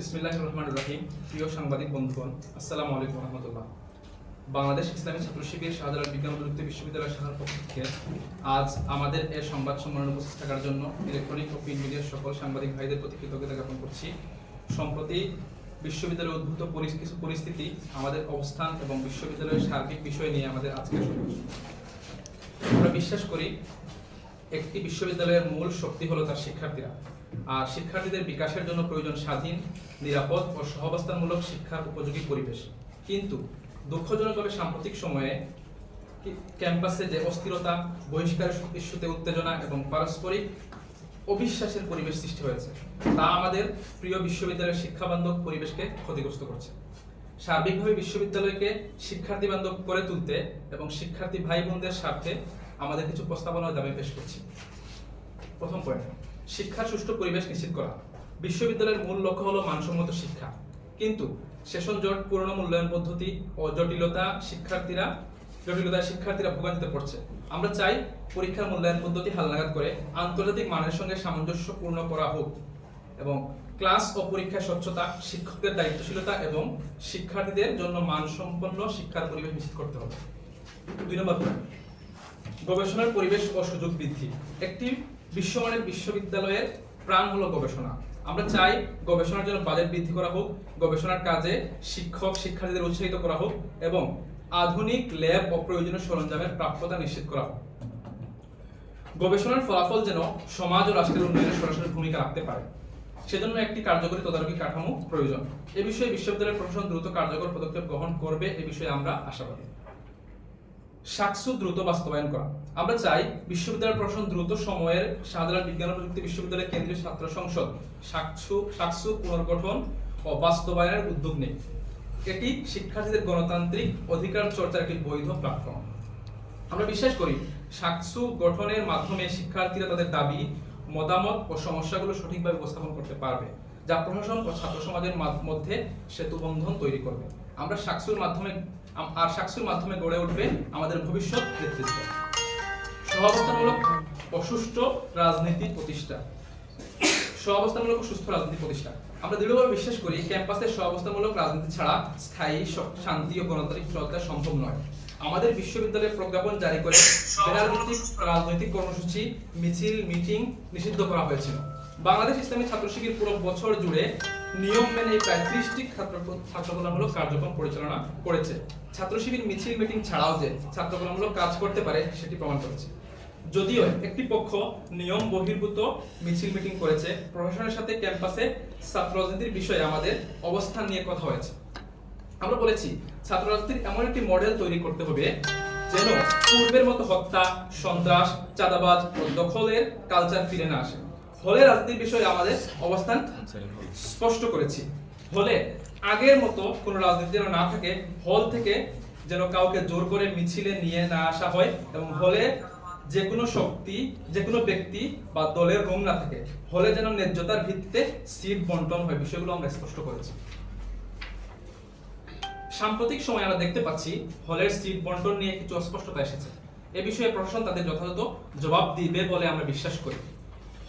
বিসমিল্লাহ রহমান রহিম। প্রিয় সাংবাদিক বন্ধুগণ, আসসালামু আলাইকুম রহমতুল্লাহ। বাংলাদেশ ইসলামী ছাত্র শিবির বিজ্ঞান প্রযুক্তি বিশ্ববিদ্যালয় শাখার পক্ষ থেকে আজ আমাদের এ সংবাদ উপস্থিত থাকার জন্য ইলেকট্রনিক ও প্রিন্ট মিডিয়ার সকল সাংবাদিক ভাইদের প্রতি কৃতজ্ঞতা জ্ঞাপন করছি। সম্প্রতি বিশ্ববিদ্যালয়ে উদ্ভূত কিছু পরিস্থিতি, আমাদের অবস্থান এবং বিশ্ববিদ্যালয়ের সার্বিক বিষয় নিয়ে আমাদের আজকের আমরা বিশ্বাস করি, একটি বিশ্ববিদ্যালয়ের মূল শক্তি হলো তার শিক্ষার্থীরা। আর শিক্ষার্থীদের বিকাশের জন্য প্রয়োজন স্বাধীন, নিরাপদ ও সহাবস্থানমূলক শিক্ষার উপযোগী পরিবেশ। কিন্তু দুঃখজনকভাবে সাম্প্রতিক সময়ে ক্যাম্পাসে যে অস্থিরতা বহিষ্কার ইস্যুতে উত্তেজনা এবং পারস্পরিক অবিশ্বাসের পরিবেশ সৃষ্টি হয়েছে, তা আমাদের প্রিয় বিশ্ববিদ্যালয়ের শিক্ষাবান্ধব পরিবেশকে ক্ষতিগ্রস্ত করছে। সার্বিকভাবে বিশ্ববিদ্যালয়কে শিক্ষার্থী বান্ধব করে তুলতে এবং শিক্ষার্থী ভাই বোনদের স্বার্থে আমাদের কিছু প্রস্তাবনা দাবি পেশ করছি। প্রথম পয়েন্ট শিক্ষার সুষ্ঠু পরিবেশ নিশ্চিত করা। বিশ্ববিদ্যালয়ের মূল লক্ষ্য হলো মানসম্মত শিক্ষা। কিন্তু সেশন জট, পুরনো মূল্যায়ন পদ্ধতি ও জটিলতা শিক্ষার্থীরা, জটিলতায় শিক্ষার্থীরা ভোগান্তিতে পড়ছে। আমরা চাই পরীক্ষার মূল্যায়ন পদ্ধতি হালনাগাদ করে আন্তর্জাতিক মানের সঙ্গে সামঞ্জস্যপূর্ণ করা হোক এবং ক্লাস ও পরীক্ষার স্বচ্ছতা, শিক্ষকদের দায়িত্বশীলতা এবং শিক্ষার্থীদের জন্য মানসম্পন্ন শিক্ষার পরিবেশ নিশ্চিত করতে হবে। দুই নম্বর গবেষণার পরিবেশ ও সুযোগ বৃদ্ধি। একটি বিশ্বমানের বিশ্ববিদ্যালয়ের প্রাণ হলো গবেষণা। আমরা চাই গবেষণার জন্য বাজেট বৃদ্ধি করা হোক, গবেষণার কাজে শিক্ষক, শিক্ষার্থীদের উৎসাহিত করা হোক এবং আধুনিক ল্যাব ও প্রয়োজনীয় সরঞ্জামের প্রাপ্যতা নিশ্চিত করা হোক। গবেষণার ফলাফল যেন সমাজ ও রাষ্ট্রের উন্নয়নে সরাসরি ভূমিকা রাখতে পারে। সেজন্য একটি কার্যকরী তদারকি কাঠামো প্রয়োজন। এ বিষয়ে বিশ্ববিদ্যালয়ের প্রশাসন দ্রুত কার্যকর পদক্ষেপ গ্রহণ করবে, এ বিষয়ে আমরা আশাবাদী। সাকসু দ্রুত বাস্তবায়ন করা। আমরা চাই বিশ্ববিদ্যালয় প্রশাসন দ্রুত সময়ের শাহজালাল বিজ্ঞান প্রযুক্তি বিশ্ববিদ্যালয়ের কেন্দ্রীয় ছাত্র সংসদ সাকসু সাকসু পুনর্গঠন ও বাস্তবায়নের উদ্যোগ নেই এটি শিক্ষার্থীদের গণতান্ত্রিক অধিকার চর্চার একটি বৈধ প্ল্যাটফর্ম আমরা বিশ্বাস করি সাকসু গঠনের মাধ্যমে শিক্ষার্থীরা তাদের দাবি, মতামত ও সমস্যাগুলো সঠিকভাবে উপস্থাপন করতে পারবে, যা প্রশাসন ও ছাত্র সমাজের মধ্যে সেতু বন্ধন তৈরি করবে। আমরা সাকসুর মাধ্যমে আর সাকসুর মাধ্যমে গড়ে উঠবে আমাদের ভবিষ্যৎ নেতৃত্ব। সহাবস্থানমূলক অসুষ্ঠ রাজনীতি প্রতিষ্ঠা। সহাবস্থানমূলক সুস্থ রাজনীতি প্রতিষ্ঠা। আমরা দৃঢ়ভাবে বিশ্বাস করি, ক্যাম্পাসে সহাবস্থানমূলক রাজনীতি ছাড়া স্থায়ী শান্তি ও গণতান্ত্রিক চর্চা সম্ভব নয়। আমাদের বিশ্ববিদ্যালয়ের প্রজ্ঞাপন জারি করে ব্যানার রাজনৈতিক কর্মসূচি, মিছিল, মিটিং নিষিদ্ধ করা হয়েছিল। বাংলাদেশ ইসলামী ছাত্র শিবির পুরো বছর জুড়ে নিয়ম মেনে প্রায় ত্রিশটি ছাত্র ছাত্র কল্যাণমূলক কার্যক্রম পরিচালনা করেছে। ছাত্র শিবির মিছিল মিটিং ছাড়াও যে ছাত্র কল্যাণমূলক কাজ করতে পারে, সেটি প্রমাণ করেছে। যদিও একটি পক্ষ নিয়ম বহির্ভূত মিছিল মিটিং করেছে, প্রশাসনের সাথে ক্যাম্পাসে ছাত্র রাজনীতির বিষয়ে আমাদের অবস্থান নিয়ে কথা হয়েছে। আমরা বলেছি ছাত্র রাজনীতির এমন একটি মডেল তৈরি করতে হবে যেন পূর্বের মতো হত্যা, সন্ত্রাস, চাঁদাবাজ ও দখলের কালচার ফিরে না আসে। হলে রাজনীতির বিষয়ে আমাদের অবস্থান স্পষ্ট করেছি। হলে আগের মতো কোনো রাজনীতি যেন না থাকে, হল থেকে যেন কাউকে জোর করে মিছিলে নিয়ে না আসা হয় এবং হলে যে কোনো শক্তি যে কোনো ব্যক্তি বা দলের রুম না থাকে, হলে যেন ন্যায্যতার ভিত্তিতে সিট বন্টন হয়, বিষয়গুলো আমরা স্পষ্ট করেছি। সাম্প্রতিক সময়ে আমরা দেখতে পাচ্ছি হলের সিট বন্টন নিয়ে কিছু অস্পষ্টতা এসেছে। এ বিষয়ে প্রশাসন তাদের যথাযথ জবাব দিবে বলে আমরা বিশ্বাস করি।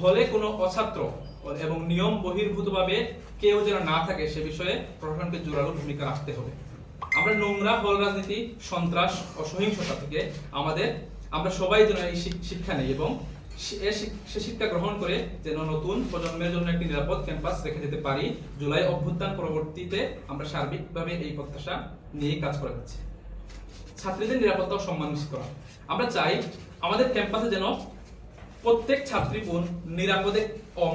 হলে কোনো অছাত্র এবং নিয়ম বহির্ভূতভাবে কেউ যেন না থাকে, সে বিষয়ে প্রশাসনকে জোরালো ভূমিকা রাখতে হবে। আমরা নোংরা হল রাজনীতি, সন্ত্রাস ও সহিংসতা থেকে আমাদের, আমরা সবাই যেন এই শিক্ষা নেই এবং সে- শিক্ষা গ্রহণ করে যেন নতুন প্রজন্মের জন্য একটি নিরাপদ ক্যাম্পাস রেখে যেতে পারি। জুলাই অভ্যুত্থান পরবর্তীতে আমরা সার্বিকভাবে এই প্রত্যাশা নিয়ে কাজ করে যাচ্ছি। ছাত্রীদের নিরাপত্তা সম্মান নিশ্চিত করা। আমরা চাই আমাদের ক্যাম্পাসে যেন প্রত্যেক ছাত্রী বোন নিরাপদে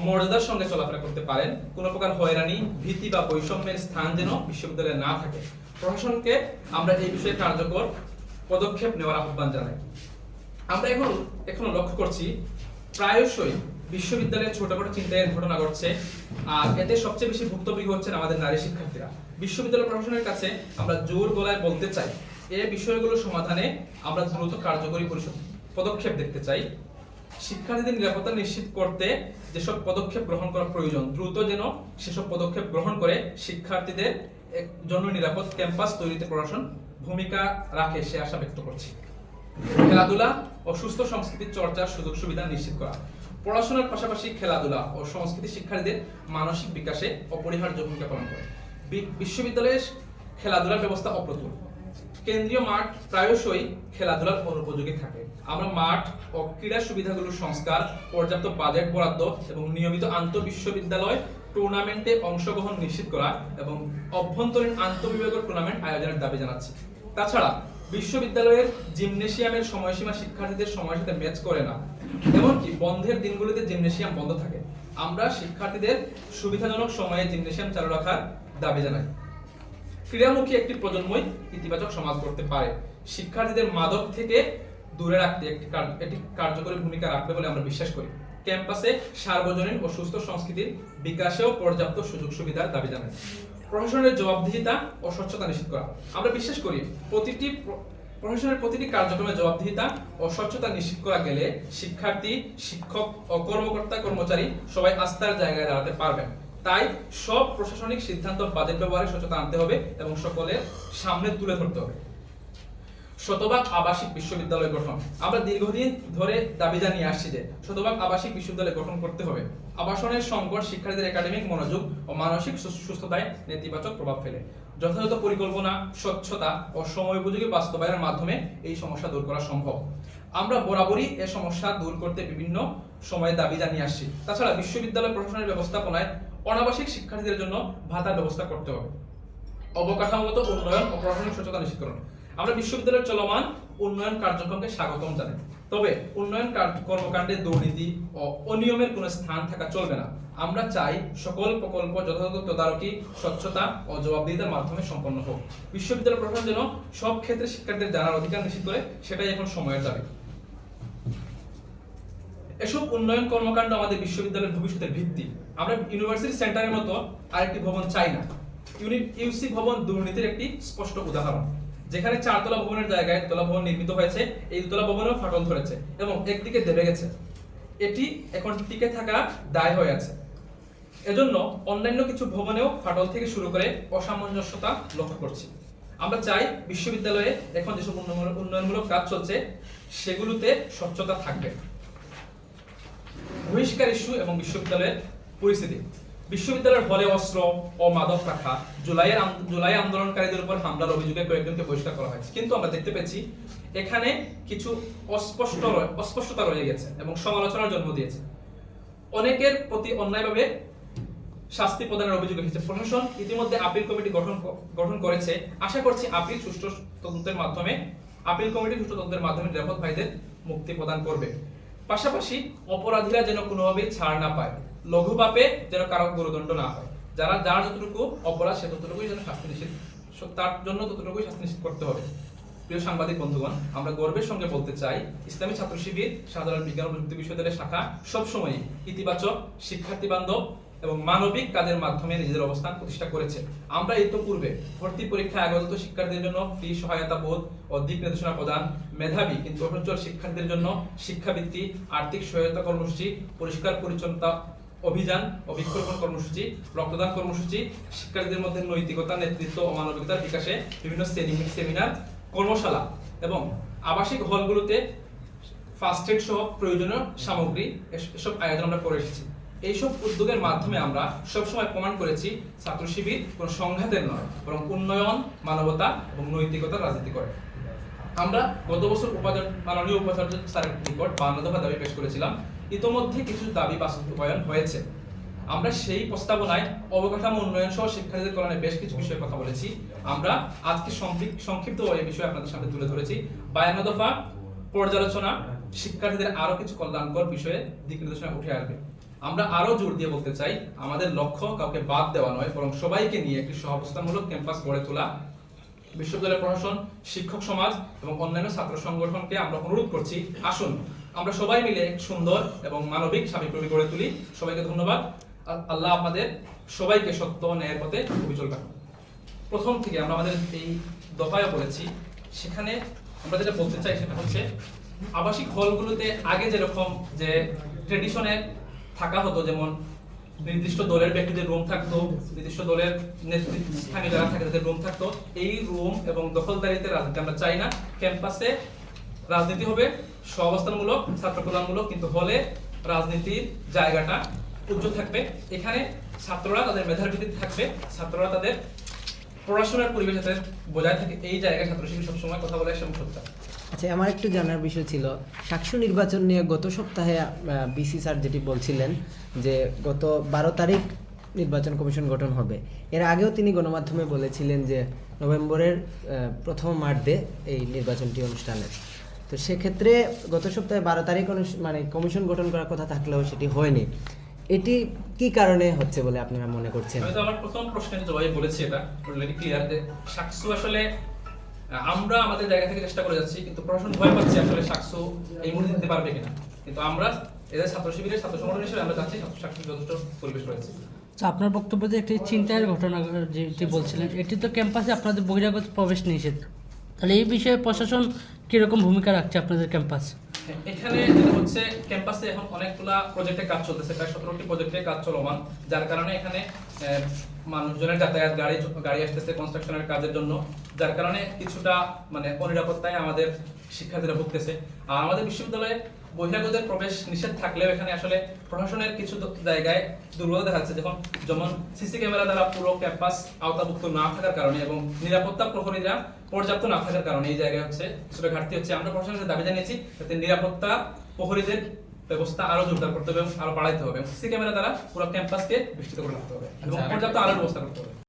মর্যাদার সঙ্গে চলাফেরা করতে পারেন। কোনো প্রকার হয়রানি, ভীতি বা বৈষম্যের স্থান যেন বিশ্ববিদ্যালয়ে না থাকে। প্রশাসনকে আমরা এই বিষয়ে কার্যকর পদক্ষেপ নেওয়ার আহ্বান জানাই। আমরা এখন, এখনও লক্ষ্য করছি, প্রায়শই বিশ্ববিদ্যালয়ে ছোটখাটো চিন্তায়ের ঘটনা ঘটছে। আর এতে সবচেয়ে বেশি ভুক্তভোগী হচ্ছেন আমাদের নারী শিক্ষার্থীরা। বিশ্ববিদ্যালয় প্রশাসনের কাছে আমরা জোর গলায় বলতে চাই এই বিষয়গুলো সমাধানে আমরা দ্রুত কার্যকরী পরিষদ পদক্ষেপ দেখতে চাই। শিক্ষার্থীদের নিরাপত্তা নিশ্চিত করতে যেসব পদক্ষেপ গ্রহণ করা প্রয়োজন, দ্রুত যেন সেসব পদক্ষেপ গ্রহণ করে শিক্ষার্থীদের জন্য নিরাপদ ক্যাম্পাস তৈরিতে প্রশাসন ভূমিকা রাখে সে আশা ব্যক্ত করছি। খেলাধুলা ও সুস্থ সংস্কৃতির চর্চার সুযোগ সুবিধা নিশ্চিত করা। পড়াশোনার পাশাপাশি খেলাধুলা ও সংস্কৃতি শিক্ষার্থীদের মানসিক বিকাশে অপরিহার্য ভূমিকা পালন করে। বিশ্ববিদ্যালয়ের খেলাধুলার ব্যবস্থা অপ্রতুল। কেন্দ্রীয় মাঠ প্রায়শই খেলাধুলার অনুপযোগী থাকে। আমরা মাঠ ও ক্রীড়া সুবিধাগুলোর সংস্কার, পর্যাপ্ত বাজেট বরাদ্দ এবং নিয়মিত আন্তঃবিশ্ববিদ্যালয় টুর্নামেন্টে অংশগ্রহণ নিশ্চিত করা এবং অভ্যন্তরীণ আন্তঃবিভাগীয় টুর্নামেন্ট আয়োজনের দাবি জানাচ্ছি। তাছাড়া, বিশ্ববিদ্যালয়ের জিমনেশিয়ামের সময়সীমা শিক্ষার্থীদের সময়ের সাথে ম্যাচ করে না। এমনকি বন্ধের দিনগুলিতে জিমনেশিয়াম বন্ধ থাকে। আমরা শিক্ষার্থীদের সুবিধাজনক সময়ে জিমনেশিয়াম চালু রাখার দাবি জানাই। ক্রীড়ামুখী একটি প্রজন্মই ইতিবাচক সমাজ করতে পারে। শিক্ষার্থীদের মাদক থেকে দূরে রাখতে একটি একটি কার্যকরী ভূমিকা রাখবে বলে আমরা বিশ্বাস করি। ক্যাম্পাসে সার্বজনীন ও সুস্থ সংস্কৃতির বিকাশেও পর্যাপ্ত সুযোগ সুবিধার দাবি জানাই প্রশাসনের জবাবদিহিতা ও স্বচ্ছতা নিশ্চিত করা। আমরা বিশ্বাস করি, প্রতিটি প্রশাসনের প্রতিটি কার্যক্রমে জবাবদিহিতা ও স্বচ্ছতা নিশ্চিত করা গেলে শিক্ষার্থী, শিক্ষক ও কর্মকর্তা কর্মচারী সবাই আস্থার জায়গায় দাঁড়াতে পারবেন। তাই সব প্রশাসনিক সিদ্ধান্ত বাজেট ব্যবহারে সচেতন আনতে হবে এবং সকলের সামনে তুলে ধরতে হবে। শতভাগ আবাসিক বিশ্ববিদ্যালয় গঠন। আমরা দীর্ঘদিন ধরে দাবি জানিয়ে আসছি যে শতভাগ আবাসিক বিশ্ববিদ্যালয় গঠন করতে হবে। আবাসনের সংকট শিক্ষার্থীদের একাডেমিক মনোযোগ ও মানসিক সুস্থতায় নেতিবাচক প্রভাব ফেলে। যথাযথ পরিকল্পনা, স্বচ্ছতা ও সময় উপযোগী বাস্তবায়নের মাধ্যমে এই সমস্যা দূর করা সম্ভব। আমরা বরাবরই এ সমস্যা দূর করতে বিভিন্ন সময়ে দাবি জানিয়ে আসছি। তাছাড়া বিশ্ববিদ্যালয় প্রশাসনের ব্যবস্থাপনায় অনাবাসিক শিক্ষার্থীদের জন্য ভাতার ব্যবস্থা করতে হবে। অবকাঠামোগত উন্নয়ন ও প্রশাসনিক সচেতনতা নিশ্চিতকরণ আমরা বিশ্ববিদ্যালয়ের চলমান উন্নয়ন কার্যক্রমকে স্বাগতম জানাই। তবে উন্নয়ন কর্মকাণ্ডে দুর্নীতি ও অনিয়মের কোনো স্থান থাকা চলবে না। আমরা চাই সকল প্রকল্প যথাযথ তদারকি, স্বচ্ছতা ও জবাবদিহিতার মাধ্যমে সম্পন্ন হোক। বিশ্ববিদ্যালয় প্রশাসন যেন সব ক্ষেত্রে শিক্ষার্থীদের জানার অধিকার নিশ্চিত করে, সেটাই এখন সময়ের দাবি। এসব উন্নয়ন কর্মকাণ্ড আমাদের বিশ্ববিদ্যালয়ের ভবিষ্যতের ভিত্তি। আমরা ইউনিভার্সিটি সেন্টারের মতো আরেকটি ভবন চাই না। ইউনি- ইউসি ভবন দুর্নীতির একটি স্পষ্ট উদাহরণ। যেখানে চারতলা ভবনের জায়গায় দোতলা ভবন নির্মিত হয়েছে, এই দোতলা ভবনেও ফাটল ধরেছে এবং একদিকে দেবে গেছে। এটি এখন টিকে থাকা দায় হয়ে আছে। এজন্য অন্যান্য কিছু ভবনেও ফাটল থেকে শুরু করে অসামঞ্জস্যতা লক্ষ্য করছি। আমরা চাই বিশ্ববিদ্যালয়ে এখন যেসব উন্নয়নমূলক কাজ চলছে, সেগুলোতে স্বচ্ছতা থাকবে। বহিষ্কার ইস্যু এবং বিশ্ববিদ্যালয়ের পরিস্থিতি। বিশ্ববিদ্যালয়ের হলে অস্ত্র ও মাদক রাখা, জুলাইয়ের জুলাই আন্দোলনকারীদের উপর হামলার অভিযোগে কয়েকজনকে বহিষ্কার করা হয়েছে। কিন্তু আমরা দেখতে পেয়েছি, এখানে কিছু অস্পষ্ট অস্পষ্টতা রয়ে গেছে এবং সমালোচনার জন্ম দিয়েছে। অনেকের প্রতি অন্যায়ভাবে শাস্তি প্রদানের অভিযোগ এসেছে। প্রশাসন ইতিমধ্যে আপিল কমিটি গঠন গঠন করেছে। আশা করছি আপিল সুষ্ঠু তদন্তের মাধ্যমে, আপিল কমিটি সুষ্ঠু তদন্তের মাধ্যমে নিরাপদ ভাইদের মুক্তি প্রদান করবে। পাশাপাশি অপরাধীরা যেন কোনোভাবেই ছাড় না পায়, লঘু পাপে যেন কারও গুরুদণ্ড না হয়। যারা, যার যতটুকু অপরাধ, সে ততটুকুই যেন শাস্তি নিষেধ তার জন্য ততটুকুই শাস্তি নিষেধ করতে হবে। প্রিয় সাংবাদিক বন্ধুগণ, আমরা গর্বের সঙ্গে বলতে চাই, ইসলামী ছাত্র শিবির, সাধারণ বিজ্ঞান প্রযুক্তি বিশ্ববিদ্যালয়ের শাখা সবসময় ইতিবাচক, শিক্ষার্থী বান্ধব এবং মানবিক কাজের মাধ্যমে নিজেদের অবস্থান প্রতিষ্ঠা করেছে। আমরা ইতোপূর্বে ভর্তি পরীক্ষায় আগত শিক্ষার্থীদের জন্য ফ্রি সহায়তা বোধ ও দিক নির্দেশনা প্রদান, মেধাবী কিন্তু অসচ্ছল শিক্ষার্থীদের জন্য শিক্ষাবৃত্তি, আর্থিক সহায়তা কর্মসূচি, পরিষ্কার পরিচ্ছন্নতা অভিযান ও বৃক্ষরোপণ কর্মসূচি, রক্তদান কর্মসূচি, শিক্ষার্থীদের মধ্যে নৈতিকতা, নেতৃত্ব ও মানবিকতার বিকাশে বিভিন্ন সেমি- সেমিনার কর্মশালা এবং আবাসিক হলগুলোতে ফার্স্ট এড সহ প্রয়োজনীয় সামগ্রী এসব আয়োজন আমরা করে এসেছি। এইসব উদ্যোগের মাধ্যমে আমরা সবসময় প্রমাণ করেছি ছাত্র শিবির কোনো সংঘাতের নয়, বরং উন্নয়ন, মানবতা এবং নৈতিকতার রাজনীতি করে। আমরা গত বছর উপাচার মাননীয় উপাচার্য স্যারের নিকট বান্ন দফা দাবি পেশ করেছিলাম। ইতোমধ্যে কিছু দাবি বাস্তবায়ন হয়েছে। আমরা সেই প্রস্তাবনায় অবকাঠামো উন্নয়ন সহ শিক্ষার্থীদের কল্যাণে বেশ কিছু বিষয়ে কথা বলেছি। আমরা আজকে সংক্ষিপ- সংক্ষিপ্ত এই বিষয়ে আপনাদের সামনে তুলে ধরেছি। বায়ান্ন দফা পর্যালোচনা, শিক্ষার্থীদের আরও কিছু কল্যাণকর বিষয়ে দিক নির্দেশনা উঠে আসবে। আমরা আরও জোর দিয়ে বলতে চাই, আমাদের লক্ষ্য কাউকে বাদ দেওয়া নয়, বরং সবাইকে নিয়ে একটি সহাবস্থানমূলক ক্যাম্পাস গড়ে তোলা। বিশ্ববিদ্যালয় প্রশাসন, শিক্ষক সমাজ এবং অন্যান্য ছাত্র সংগঠনকে আমরা অনুরোধ করছি, আসুন, আমরা সবাই মিলে সুন্দর এবং মানবিক সামগ্রী গড়ে তুলি। সবাইকে ধন্যবাদ। আল্লাহ আপনাদের সবাইকে সত্য ন্যায়ের পথে অবিচল রাখুন। প্রথম থেকে আমরা আমাদের এই দফায় বলেছি, সেখানে আমরা যেটা বলতে চাই সেটা হচ্ছে, আবাসিক হলগুলোতে আগে যেরকম যে ট্রেডিশনে থাকা হতো, যেমন নির্দিষ্ট দলের ব্যক্তিদের রুম থাকতো, নির্দিষ্ট দলের স্থানীয় যারা থাকে, তাদের রুম থাকতো। এই রুম এবং দখলদারিতে রাজনীতি আমরা চাই না। ক্যাম্পাসে রাজনীতি হবে, সহাবস্থানমূলক, ছাত্র কল্যাণমূলক, কিন্তু হলে রাজনীতির জায়গাটা উজ্জ্বল থাকবে। এখানে ছাত্ররা তাদের মেধার ভিত্তিতে থাকবে, ছাত্ররা তাদের পড়াশোনার পরিবেশ বজায় থাকে। এই জায়গায় ছাত্র শিবির সবসময় কথা বলে এবং সত্য আচ্ছা আমার একটু জানার বিষয় ছিল। সাকসু নির্বাচন নিয়ে গত সপ্তাহে বিসি স্যার যেটি বলছিলেন যে গত বারো তারিখ নির্বাচন কমিশন গঠন হবে। এর আগেও তিনি গণমাধ্যমে বলেছিলেন যে নভেম্বরের প্রথম মার্চে এই নির্বাচনটি অনুষ্ঠানের। তো সেক্ষেত্রে গত সপ্তাহে বারো তারিখ মানে কমিশন গঠন করার কথা থাকলেও সেটি হয়নি। এটি কি কারণে হচ্ছে বলে আপনারা মনে করছেন? আমার প্রথম প্রশ্নের জবাবে বলেছি এটা ক্লিয়ার যে সাকসু আসলে আমরা আমাদের জায়গা থেকে চেষ্টা করে যাচ্ছি কিন্তু প্রশাসন ভয় পাচ্ছে আসলে সাক্ষ্য এই মুহূর্তে দিতে পারবে কিনা। কিন্তু আমরা এদের ছাত্র শিবিরের ছাত্র সংগঠন হিসেবে আমরা চাচ্ছি সাকসু যথেষ্ট পরিবেশ রয়েছে। আচ্ছা, আপনার বক্তব্য যে একটি চিন্তার ঘটনা যেটি বলছিলেন এটি তো ক্যাম্পাসে আপনাদের বহিরাগত প্রবেশ নিষেধ। তাহলে এই বিষয়ে প্রশাসন কীরকম ভূমিকা রাখছে আপনাদের ক্যাম্পাস? এখানে হচ্ছে ক্যাম্পাসে এখন অনেকগুলা প্রজেক্টে কাজ চলতেছে, প্রায় সতেরোটি প্রজেক্টে কাজ চলমান, যার কারণে এখানে মানুষজনের যাতায়াত, গাড়ি গাড়ি আসতেছে কনস্ট্রাকশনের কাজের জন্য, যার কারণে কিছুটা মানে অনিরাপত্তায় আমাদের শিক্ষার্থীরা ভুগতেছে। আর আমাদের বিশ্ববিদ্যালয়ে বহিরাগতদের প্রবেশ নিষেধ থাকলেও এখানে আসলে প্রশাসনের কিছু জায়গায় দুর্বলতা দেখা যাচ্ছে। যখন যেমন সিসি ক্যামেরা দ্বারা পুরো ক্যাম্পাস আওতাভুক্ত না থাকার কারণে এবং নিরাপত্তা প্রহরীরা পর্যাপ্ত না থাকার কারণে এই জায়গায় হচ্ছে কিছুটা ঘাটতি হচ্ছে। আমরা প্রশাসনের দাবি জানিয়েছি যাতে নিরাপত্তা প্রহরীদের ব্যবস্থা আরও জোরদার করতে হবে এবং আরও বাড়াইতে হবে সিসি ক্যামেরা দ্বারা পুরো ক্যাম্পাসকে বিস্তৃত করে রাখতে হবে এবং আচ্ছা, পর্যাপ্ত আলোর ব্যবস্থা করতে হবে।